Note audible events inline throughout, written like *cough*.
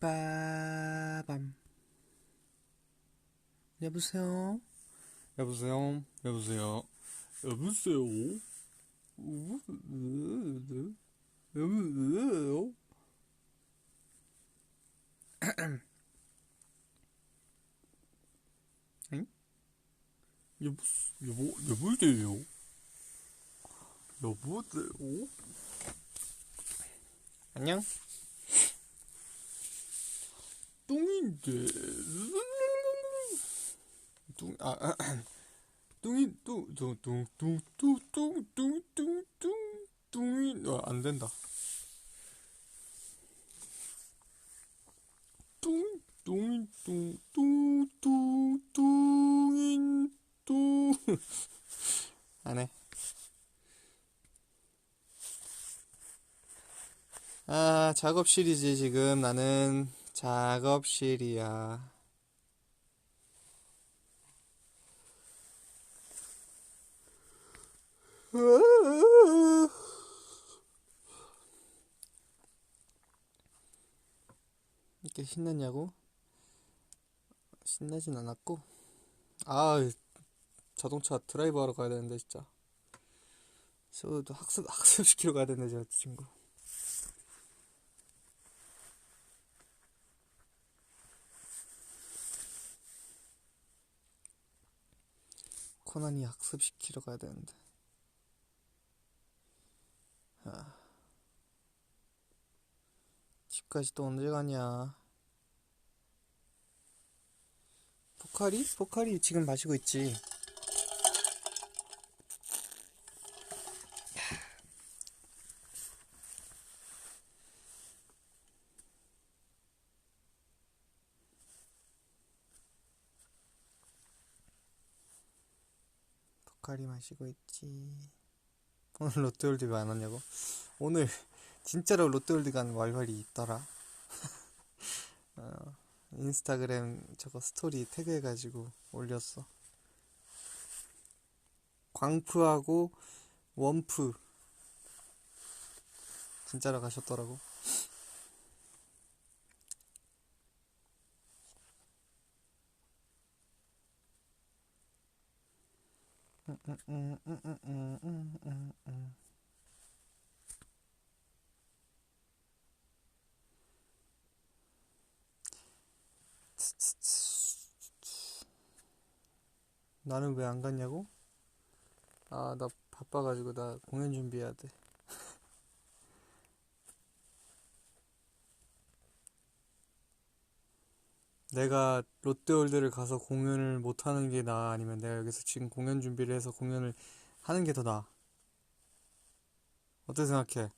빠밤. 여보세요? 여보세요? 여보세요? 여보세요? 여보세요? 응? 여보, 여보, 여보세요? 여보세요? 안녕? 뚱인데 뚱, 아, 아 뚱이, 뚱, 뚱, 뚱, 뚱, 뚱, 뚱, 뚱, 뚱, 뚱, 뚱이, 아, 안 된다. 뚱, 뚱인, 뚱, 뚱, 뚱, 뚱인, 뚱. 안 해. 아, 작업실이지, 지금. 나는 작업실이야. 이렇게 신났냐고? 신나진 않았고. 아, 자동차 드라이브 하러 가야 되는데, 진짜. 저도 학습, 학습시키러 가야 되는데, 저 친구. 코난이 학습시키러 가야 되는데. 아. 집까지 또 언제 가냐? 포카리? 포카리 지금 마시고 있지. 포카리 마시고 있지. 오늘 롯데월드 왜 안 왔냐고? 오늘 진짜로 롯데월드 간 왈왈이 있더라. *laughs* 어, 인스타그램 저거 스토리 태그해가지고 올렸어. 광프하고 원프 진짜로 가셨더라고. 나는 왜 안 갔냐고? 아, 나 바빠가지고 나 공연 준비해야 돼. 내가 롯데월드를 가서 공연을 못 하는 게 나아? 아니면 내가 여기서 지금 공연 준비를 해서 공연을 하는 게 더 나아? 어떻게 생각해?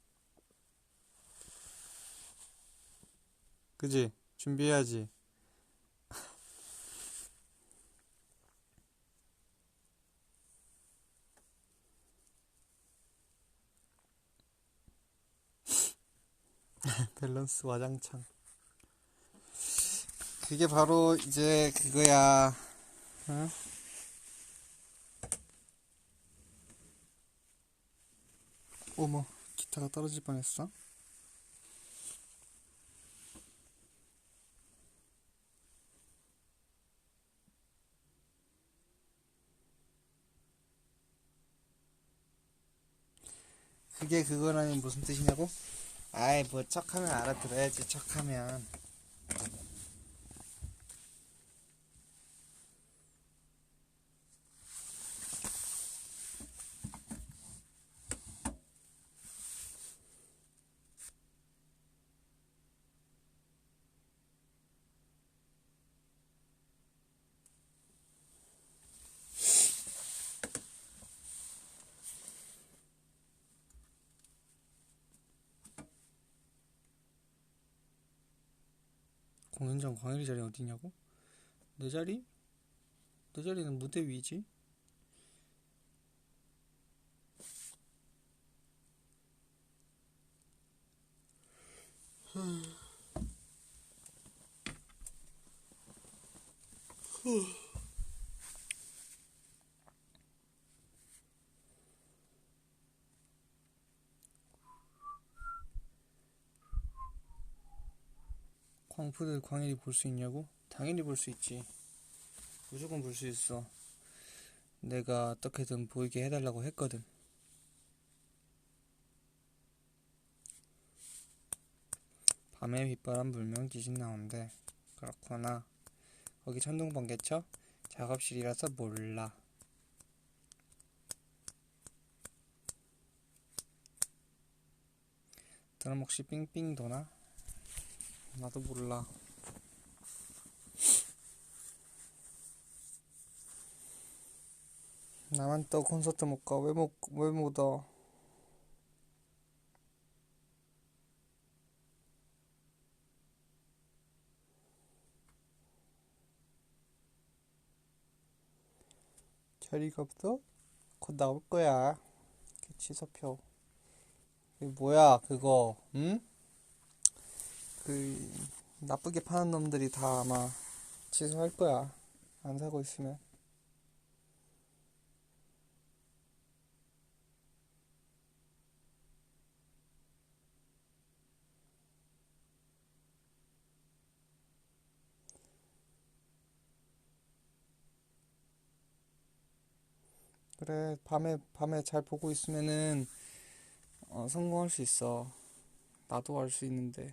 그지? 준비해야지. *laughs* 밸런스 와장창. 그게 바로 이제 그거야. 어? 어머, 기타가 떨어질 뻔했어. 그게 그거라면 무슨 뜻이냐고? 아이, 뭐, 척하면 알아들어야지, 척하면. 공연장 광일이 자리 어디냐고? 내 자리? 내 자리는 무대 위지. 후. 광푸들 광일이 볼 수 있냐고? 당연히 볼 수 있지. 무조건 볼 수 있어. 내가 어떻게든 보이게 해달라고 했거든. 밤에 빗바람 불면 귀신 나온대. 그렇구나. 거기 천둥 번개쳐? 작업실이라서 몰라. 드럼 혹시 삥삥 도나? 나도 몰라. 나만 또 콘서트 못 가. 왜 못, 왜 못 와? 자리가 없어? 곧 나올 거야. 그 취소표. 그 뭐야, 그거, 응? 그, 나쁘게 파는 놈들이 다 아마 취소할 거야. 안 사고 있으면. 그래, 밤에, 밤에 잘 보고 있으면은, 어, 성공할 수 있어. 나도 할 수 있는데.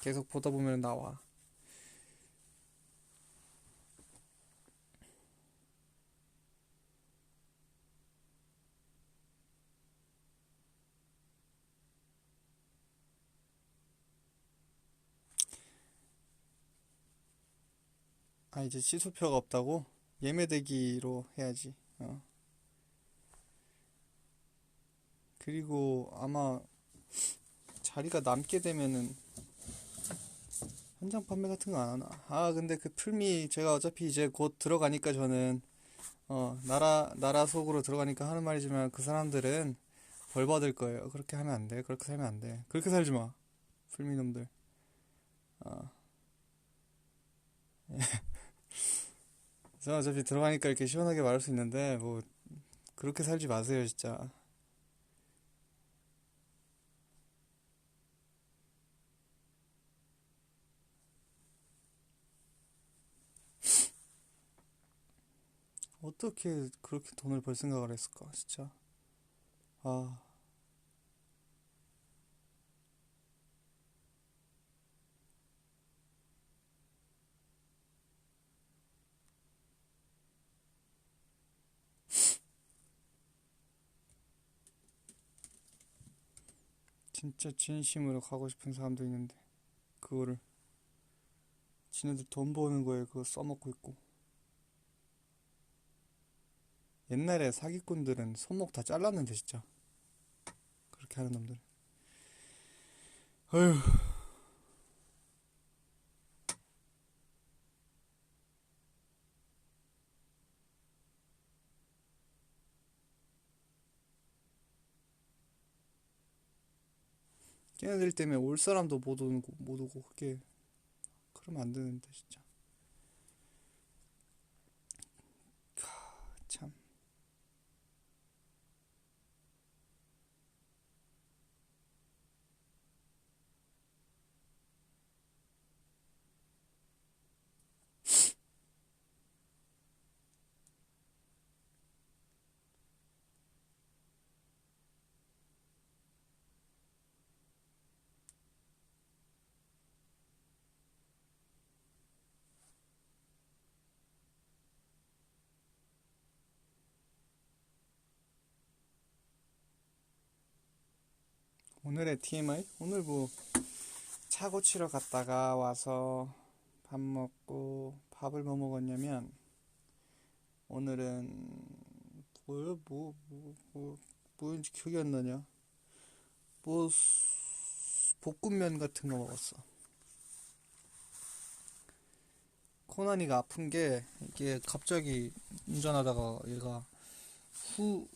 계속 보다 보면 나와. 아, 이제 취소표가 없다고? 예매대기로 해야지. 어. 그리고 아마 자리가 남게 되면은 현장 판매 같은 거 안 하나? 아, 근데 그 풀미 제가 어차피 이제 곧 들어가니까 저는 어, 나라 나라 속으로 들어가니까 하는 말이지만 그 사람들은 벌 받을 거예요. 그렇게 하면 안 돼. 그렇게 살면 안 돼. 그렇게 살지 마. 풀미 놈들. 어. *laughs* 저는 어차피 들어가니까 이렇게 시원하게 말할 수 있는데 뭐 그렇게 살지 마세요, 진짜. 어떻게 그렇게 돈을 벌 생각을 했을까, 진짜. 아, 진짜 진심으로 가고 싶은 사람도 있는데, 그거를, 지네들 돈 버는 거에 그거 써먹고 있고. 옛날에 사기꾼들은 손목 다 잘랐는데, 진짜. 그렇게 하는 놈들. 어휴, 걔네들 때문에 올 사람도 못 오고, 못 오고, 그게, 그러면 안 되는데, 진짜. 오늘의 TMI? 오늘 뭐, 차 고치러 갔다가 와서 밥 먹고, 밥을 뭐 먹었냐면, 오늘은, 뭐요? 뭐, 뭐, 뭐, 뭐인지 기억이 안 나냐? 뭐, 수- 볶음면 같은 거 먹었어. 코난이가 아픈 게, 이게 갑자기 운전하다가 얘가 후,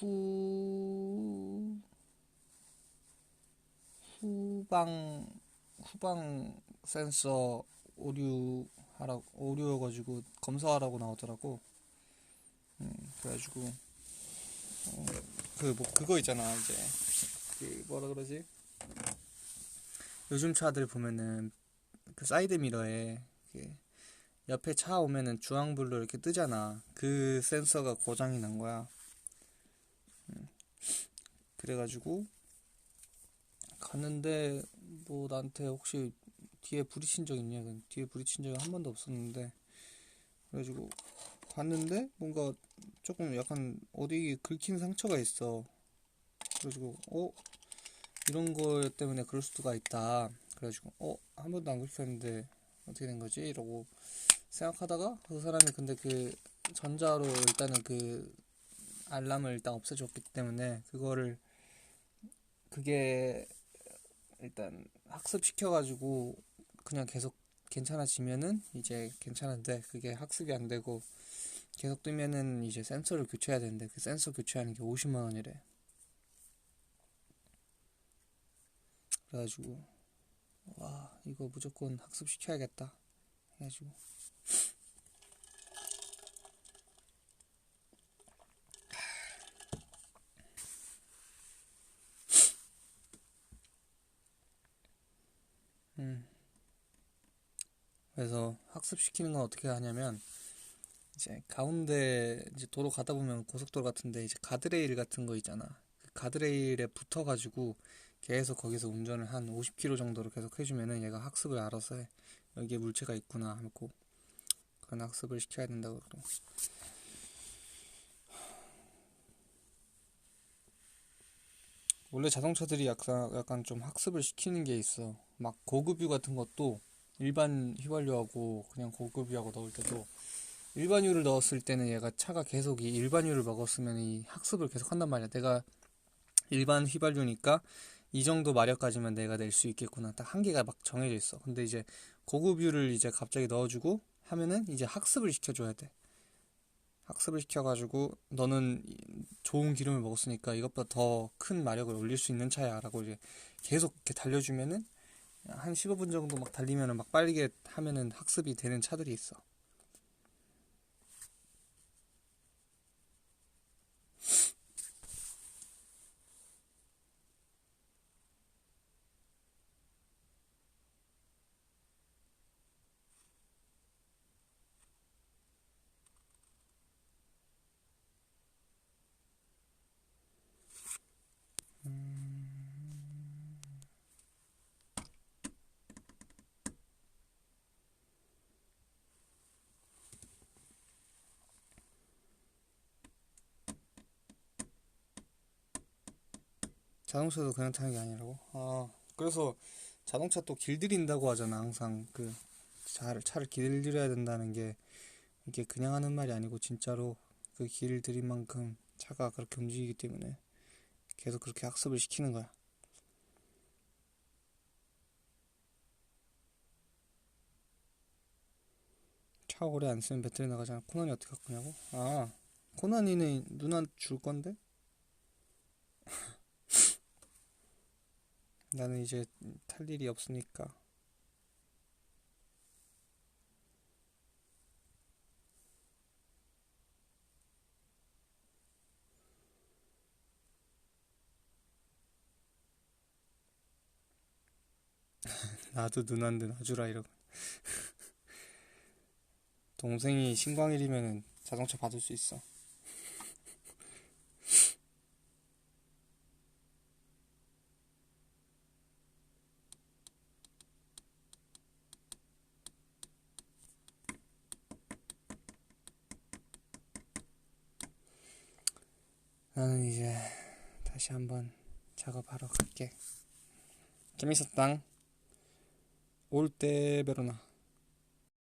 후, 후방 후방 센서 오류 하라고 오류여가지고 검사하라고 나오더라고. 음, 그래가지고 그뭐 그거 있잖아 이제 그 뭐라 그러지? 요즘 차들 보면은 그 사이드 미러에 옆에 차 오면은 주황불로 이렇게 뜨잖아. 그 센서가 고장이 난 거야. 음. 그래가지고 갔는데 뭐 나한테 혹시 뒤에 부딪힌 적 있냐? 뒤에 부딪힌 적이 한 번도 없었는데 그래가지고 봤는데 뭔가 조금 약간 어디 긁힌 상처가 있어. 그래가지고 어 이런 거 때문에 그럴 수가 있다. 그래가지고 어 한 번도 안 긁혔는데 어떻게 된 거지? 이러고 생각하다가 그 사람이 근데 그 전자로 일단은 그 알람을 일단 없애줬기 때문에 그거를 그게 일단 학습시켜가지고 그냥 계속 괜찮아지면은 이제 괜찮은데 그게 학습이 안 되고 계속 뜨면은 이제 센서를 교체해야 되는데 그 센서 교체하는 게 50만 원이래. 그래가지고 와 이거 무조건 학습시켜야겠다 해가지고 그래서 학습시키는 건 어떻게 하냐면 이제 가운데 이제 도로 가다 보면 고속도로 같은데 이제 가드레일 같은 거 있잖아 그 가드레일에 붙어가지고 계속 거기서 운전을 한 50km 정도로 계속 해주면은 얘가 학습을 알아서 해. 여기에 물체가 있구나 하고 그런 학습을 시켜야 된다고 그러고. 원래 자동차들이 약간, 약간 좀 학습을 시키는 게 있어. 막 고급유 같은 것도 일반 휘발유하고 그냥 고급유하고 넣을 때도 일반유를 넣었을 때는 얘가 차가 계속 이 일반유를 먹었으면 이 학습을 계속 한단 말이야. 내가 일반 휘발유니까 이 정도 마력까지만 내가 낼 수 있겠구나. 딱 한계가 막 정해져 있어. 근데 이제 고급유를 이제 갑자기 넣어주고 하면은 이제 학습을 시켜줘야 돼. 학습을 시켜가지고 너는 좋은 기름을 먹었으니까 이것보다 더 큰 마력을 올릴 수 있는 차야 라고 이제 계속 이렇게 달려주면은 한 15분 정도 막 달리면은 막 빠르게 하면은 학습이 되는 차들이 있어. 자동차도 그냥 타는 게 아니라고? 아, 그래서 자동차 또 길들인다고 하잖아. 항상 그 차를, 차를 길들여야 된다는 게 이게 그냥 하는 말이 아니고 진짜로 그 길들인 만큼 차가 그렇게 움직이기 때문에 계속 그렇게 학습을 시키는 거야. 차 오래 안 쓰면 배터리 나가잖아. 코난이 어떻게 할 거냐고? 아, 코난이는 누나 줄 건데? 나는 이제 탈 일이 없으니까. *laughs* 나도 누나인데 놔주라 이러고. *laughs* 동생이 신광일이면은 자동차 받을 수 있어. 나는 이제 다시 한번 작업하러 갈게. 재밌었당. 올 때 베로나.